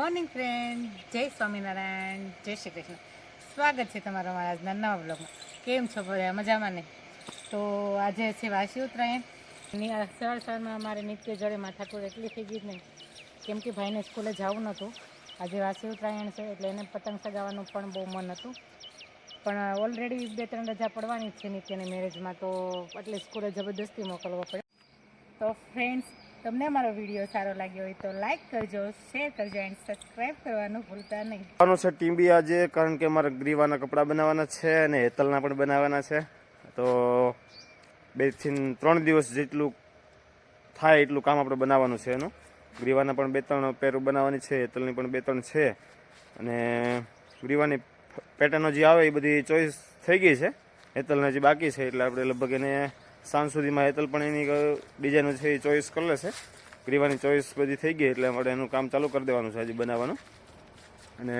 Morning friend, જય સ્વામિનારાયણ, જય શ્રી કૃષ્ણ. સ્વાગત છે તમારા મારા આજના નવા બ્લોગમાં કેમ છો બધા? મજામાં નહીં તો આજે છે વાસી ઉત્તરાયણ. સવાર સવારમાં અમારે નિત્ય જડે માથાકૂટ એટલી થઈ ગઈ જ નહીં. કેમ કે ભાઈને સ્કૂલે જવું નહોતું. આજે વાસી ઉત્તરાયણ છે એટલે એને પતંગ સગાવવાનું પણ બહુ મન હતું. પણ ઓલરેડી બે ત્રણ રજા પડવાની જ છે નિત્યની મેરેજમાં તો એટલે સ્કૂલે જબરદસ્તી મોકલવો પડે તો ફ્રેન્ડ્સ તમને મારો વીડિયો સારો લાગ્યો હોય તો લાઈક કરજો શેર કરજો એન્ડ સબસ્ક્રાઈબ કરવાનું ભૂલતા નહીં. આવવાનું છે ટીમ્બી આજે, કારણ કે અમારે ગ્રીવાના કપડાં બનાવવાના છે અને હેતલના પણ બનાવવાના છે. તો બેથી ત્રણ દિવસ જેટલું થાય એટલું કામ આપણે બનાવવાનું છે એનું. ગ્રીવાના પણ બે ત્રણ પેર બનાવવાની છે, હેતલની પણ બે ત્રણ છે. અને ગ્રીવાની પેટર્નો જે આવે, એ બધી ચોઈસ થઈ ગઈ છે. હેતલના જે બાકી છે, એટલે આપણે લગભગ એને સાંજ સુધીમાં હેતલ પણ એની ડિઝાઇનો છે એ ચોઈસ કરી લેશે. ગ્રીવાની ચોઈસ બધી થઈ ગઈ એટલે માટે એનું કામ ચાલુ કરી દેવાનું છે હજી બનાવવાનું. અને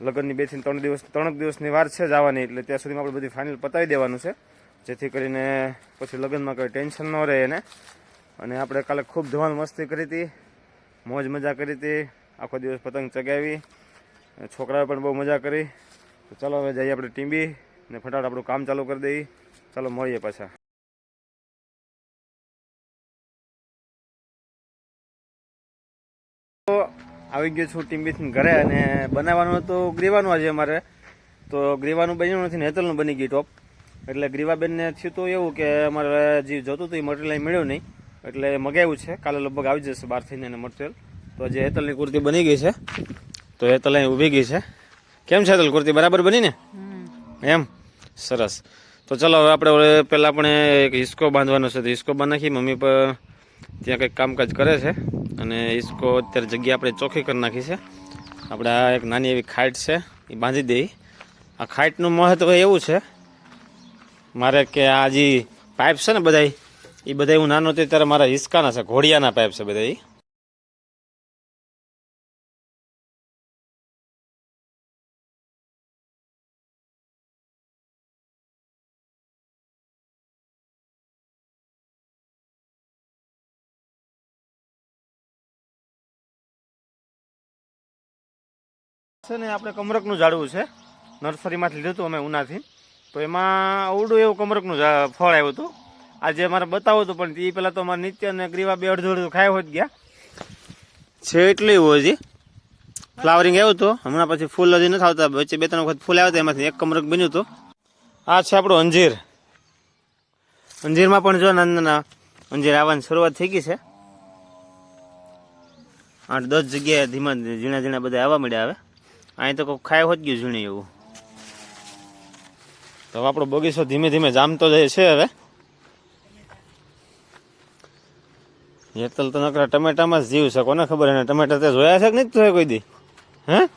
લગ્નની બેથી ત્રણ દિવસ ત્રણ દિવસની વાર છે જવાની, એટલે ત્યાં સુધીમાં આપણે બધી ફાઇનલ પતાવી દેવાનું છે. જેથી કરીને પછી લગ્નમાં કોઈ ટેન્શન ન રહે એને. અને આપણે કાલે ખૂબ ધમાલ મસ્તી કરી હતી, મોજ મજા કરી હતી, આખો દિવસ પતંગ ચગાવી છોકરાઓ પણ બહુ મજા કરી. તો ચાલો હવે જઈએ આપણે ટીંબી, ને ફટાફટ આપણું કામ ચાલુ કરી દઈએ. ચાલો મળીએ પાછા. આવી ગયો છું ટીમ્બીથી ઘરે અને બનાવવાનું તો ગ્રીવાનું આજે અમારે. તો ગ્રીવાનું બન્યું નથી નેતલનું બની ગયું ટોપ એટલે ગ્રીવાબેનને થયું તો એવું કે અમારે જે જોતું હતું એ મટીરિયલ મળ્યું નહીં. એટલે મગાવ્યું છે. કાલે લગભગ આવી જશે બહારથી એને મટીરિયલ તો આજે હેતલની કુર્તી બની ગઈ છે. તો હેતલ અહીં ઊભી ગઈ છે. કેમ છે હેતલ? કુર્તી બરાબર બની ને? એમ? સરસ. તો ચાલો, હવે આપણે પહેલાં આપણે એક હિસ્કો બાંધવાનો છે. તો હિસ્કો બાંધી મમ્મી પર ત્યાં કંઈક કામકાજ કરે છે. અને હિસ્કો અત્યારે જગ્યા આપણે ચોખ્ખી કરી નાખી છે. આપણે આ એક નાની એવી ખાઈટ છે, એ બાંધી દઈ. આ ખાઈટનું મહત્ત્વ એવું છે, મારે કે આ જે પાઇપ છે ને બધાય, એ બધા હું નાનો હતો ત્યારે મારા હિસકાના છે, ઘોડિયાના પાઇપ છે બધા ઈ. છે ને, આપણે કમરકનું ઝાડવું છે. નર્સરીમાંથી લીધું હતું અમે ઉનાથી. તો એમાં અવડું એવું કમરકનું ફળ આવ્યું હતું. આજે મારે બતાવું હતું, પણ એ પહેલાં તો અમારે નિત્ય અને ગ્રીવા બે અડધું અડધું ખાય હોત ગયા. છે એટલું એવું હજી. ફ્લાવરિંગ આવ્યું હતું. હમણાં પછી ફૂલ હજી નથી આવતા. વચ્ચે બે ત્રણ વખત ફૂલ આવ્યા હતા, એમાંથી એક કમરક બન્યું હતું. આ છે આપણું અંજીર. અંજીરમાં પણ જો નાના અંજીર આવવાની શરૂઆત થઈ ગઈ છે. આઠ દસ જગ્યાએ ધીમા ઝીણા ઝીણા બધા આવવા મળ્યા હવે. અહીં તો કોઈ ખાય હોત ગયું ઝીણી એવું. તો આપણો બગીચો ધીમે ધીમે જામતો જાય છે હવે. હેતલ તો નકરા ટમેટામાં જ જીવ છે, કોને ખબર એને? ટમેટા તે જોયા છે કે નહીં જોયા કોઈ દી? હે?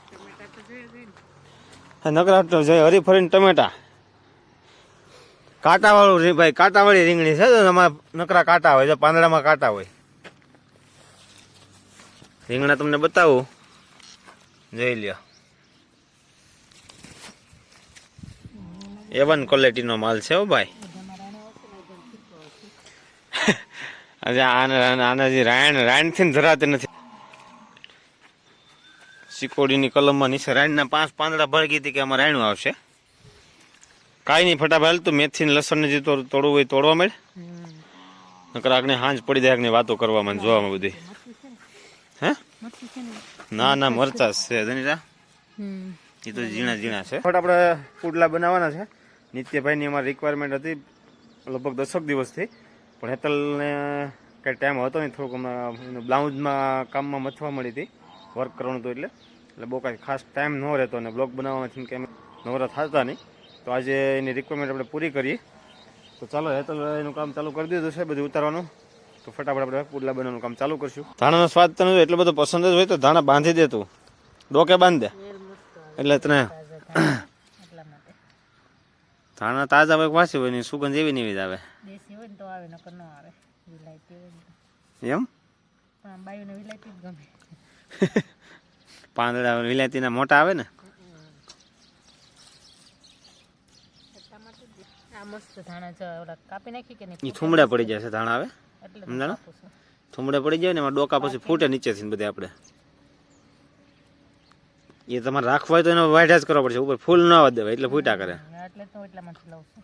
નકરા તો જોઈએ હરીફરીને ટમેટા. કાંટાવાળું ભાઈ, કાંટાવાળી રીંગણી છે એમાં નકરા કાંટા હોય પાંદડામાં કાંટા હોય. રીંગણા તમને બતાવું. જોઈ લ્યો. એવન ક્વોલિટીનો માલ છે હો ભાઈ. આજે આને આને- આને જે રાયણ રાયણથી ને ધરાતી નથી. સિકોડીની કલમમાં નીચે રાયણના પાંચ પાંદડા ભળગી હતી કે આમાં રાયણું આવશે. કાંઈ નહીં ફટાફટ હાલતું મેથી ને લસણ જે તોડ- તોડવું હોય તોડવા મળે નકર આગને હાંજ પડી જાય આગને વાતો કરવામાં જોવામાં બધી. હે? ના ના મરચા છે ધનીરા એ તો ઝીણા ઝીણા છે. ફટ આપણે પુડલા બનાવવાના છે. નિત્યભાઈની અમારી રિક્વાયરમેન્ટ હતી લગભગ દસક દિવસથી. પણ હેતલને કંઈ ટાઈમ હતો નહીં થોડુંક હમણાં બ્લાઉઝમાં કામમાં મથવા મળી હતી વર્ક કરવાનું હતું એટલે. એટલે બહુ કાંઈ ખાસ ટાઈમ ન રહેતો અને બ્લોગ બનાવવામાંથી કંઈ નવરા થતા નહીં. તો આજે એની રિક્વાયરમેન્ટ આપણે પૂરી કરીએ. તો ચાલો હેતલ એનું કામ ચાલુ કરી દીધું છે બધું ઉતારવાનું. તો ફટાફટ આપણે પુડલા બનાવવાનું કામ ચાલુ કરશું. ધાણાનો સ્વાદ તને એટલો બધો પસંદ જ હોય તો ધાણા બાંધી દે તું. ડોકે બાંધ દે. એટલે તને ધાણા તાજા હોય વાસી હોય ને સુગંધ એવી ને એવી જ આવે. દેશી હોય ને તો આવે નકર ન આવે. વિલાયતી હોય ને એમ? પણ બાયુને વિલાયતી જ ગમે. પાંદડા વિલાયતીના મોટા આવે ને? થુમડા પડી જાય છે ધાણા આવે? સમજાણો? થુમડા પડી જાય ને એમાં ડોકા પછી ફૂટે નીચેથી બધે આપણે. એ તમારે રાખવા હોય તો એનો વાઢા જ કરવા પડશે ઉપર ફૂલ ન આવવા દેવાય એટલે ફૂટા કરે. એટલે તો એટલામાંથી લઉં છું.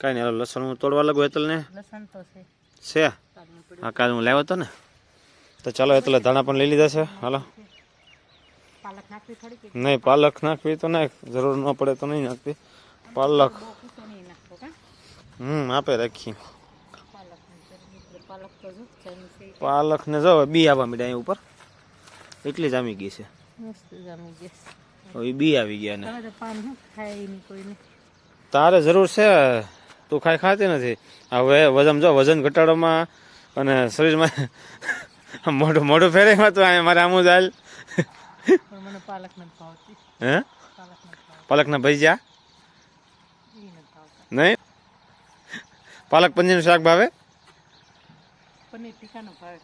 કાંઈ નહીં હાલો લસણ હું તોડવા લાગુ હેતલને. લસણ તો છે. છે? હા કાલે હું લાવ્યો હતો ને તો ચાલો એટલે ધાણા પણ લઈ લીધા છે હાલો. પાલક નાખવી થોડી કે? નહીં પાલક નાખવી તો નાખ જરૂર ન પડે તો નહીં નાખવી પાલક. હમ આપે રાખી. પાલક પાલક તો જો જમી છે. પાલક ને જો બી આવવા મીડા અહીં ઉપર. એટલી જ આમી ગઈ છે. મસ્ત જમી ગેસ હવે બી આવી ગયા ને. તારે જરૂર છે તું ખાઈ ખાતી નથી. હવે વજન જો વજન ઘટાડવામાં અને શરીરમાં મોઢું મોઢું ફેરેમાં તો મારે આમ જ હાલ. હે? પાલકના ભજીયા એ નહીં? પાલક પનીરનું શાક ભાવે? પનીર ટીકાનો ભાવે.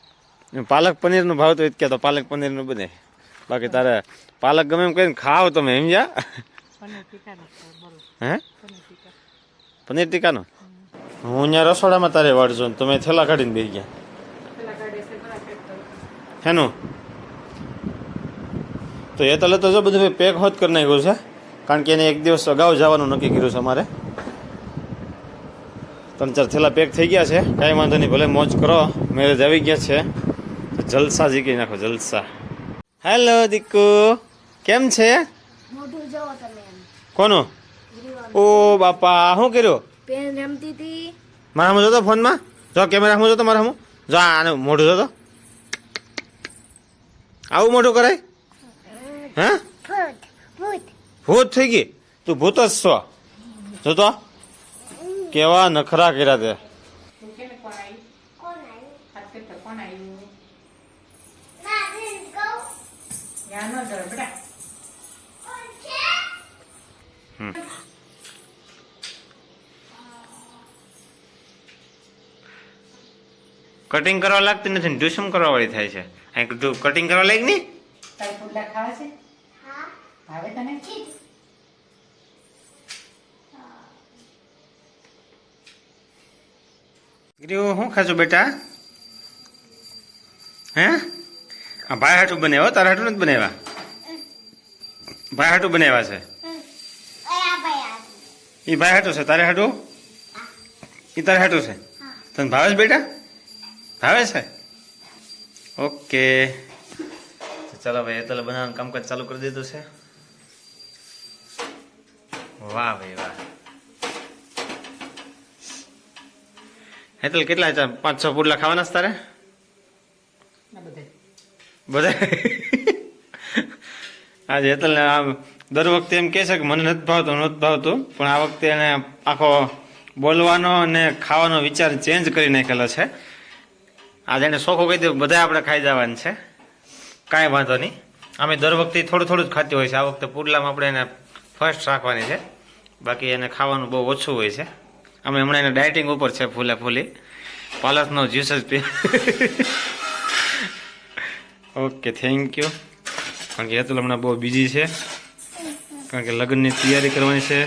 પાલક પનીરનો ભાવ તો જ તો પાલક પનીરનું બને. બાકી તારે પાલક ગમે એમ કરીને ખાવ તમે સમજ્યા? ટીકાનો ભાવે બોલો. હે? પનીર ટીકા. પનીર હું અહીંયા રસોડામાં તારે વાળજો ને તમે થેલા કાઢીને બેસી ગયા. હેનું? તો એ તલે તો જો બધું પેક હોત કરી નાખ્યું છે કારણ કે એને એક દિવસ અગાઉ જવાનું નક્કી કર્યું છે અમારે ત્રણ ચાર થેલા પેક થઈ ગયા છે કાંઈ વાંધો નહીં ભલે મોજ કરો મેરેજ આવી ગયા છે. જલસા જીકી નાખો જલસા. હેલો દીકુ કેમ છે? મોઢું જોવો તમે કોનું? ઓ બાપા શું કર્યું? પેન રમતી હતી મારા જોતો ફોનમાં? જો કેમેરા જોતો મારા હું જો આને મોઢું જોતો. આવું મોઢું કરાય? હે? ફૂટ ફૂટ. ભૂત થઈ ગઈ? તું ભૂત જ છો. જોતો? કેવા નખરા કર્યા તે. કોણ આવ્યું કોણ આવ્યું ના દિસ ગો બેટા કટિંગ કરવા લાગતી નથી ડ્યુસમ કરવા વાળી થાય છે. અહીં તું કટિંગ કરવા લાગી નહીં? તારે પુડલા ખાવા છે? ભાવે તને? ચીપ્સ શું ખાજો બેટા? હે? આ ભાઈ હાટું બનાવ્યો તારા હાટું નથી બનાવ્યા? ભાઈ હાટું બનાવ્યા છે? એ ભાઈ હાટું છે, તારે હાટું? એ તારે હાટું છે? તને ભાવે છે બેટા? ભાવે છે? ઓકે. ચાલો ભાઈ એટલે બનાવવાનું કામકાજ ચાલુ કરી દીધું છે. વાહ ભાઈ વાહ. હેતલ કેટલા પાંચ છ પુડલા ખાવાના છે તારે? બધે. આજે એટલે આમ દર વખતે એમ કહે છે કે મને નથી ભાવતું નથી ભાવતું, પણ આ વખતે એને આખો બોલવાનો અને ખાવાનો વિચાર ચેન્જ કરી નાખેલો છે. આજે એને શોખો કહી દે બધા આપણે ખાઈ જવાનું છે. કાંઈ વાંધો નહીં. અમે દર વખતે થોડું થોડું જ ખાતી હોય છે. આ વખતે પુડલામાં આપણે એને ફર્સ્ટ રાખવાની છે. બાકી એને ખાવાનું બહુ ઓછું હોય છે. અમે હમણાં એને ડાયટિંગ ઉપર છે ફૂલે ફૂલી. પાલસનો જ્યુસ જ પી ઓકે થેન્ક યુ કારણ કે હેતુલ હમણાં બહુ બિઝી છે. કારણ કે લગ્નની તૈયારી કરવાની છે.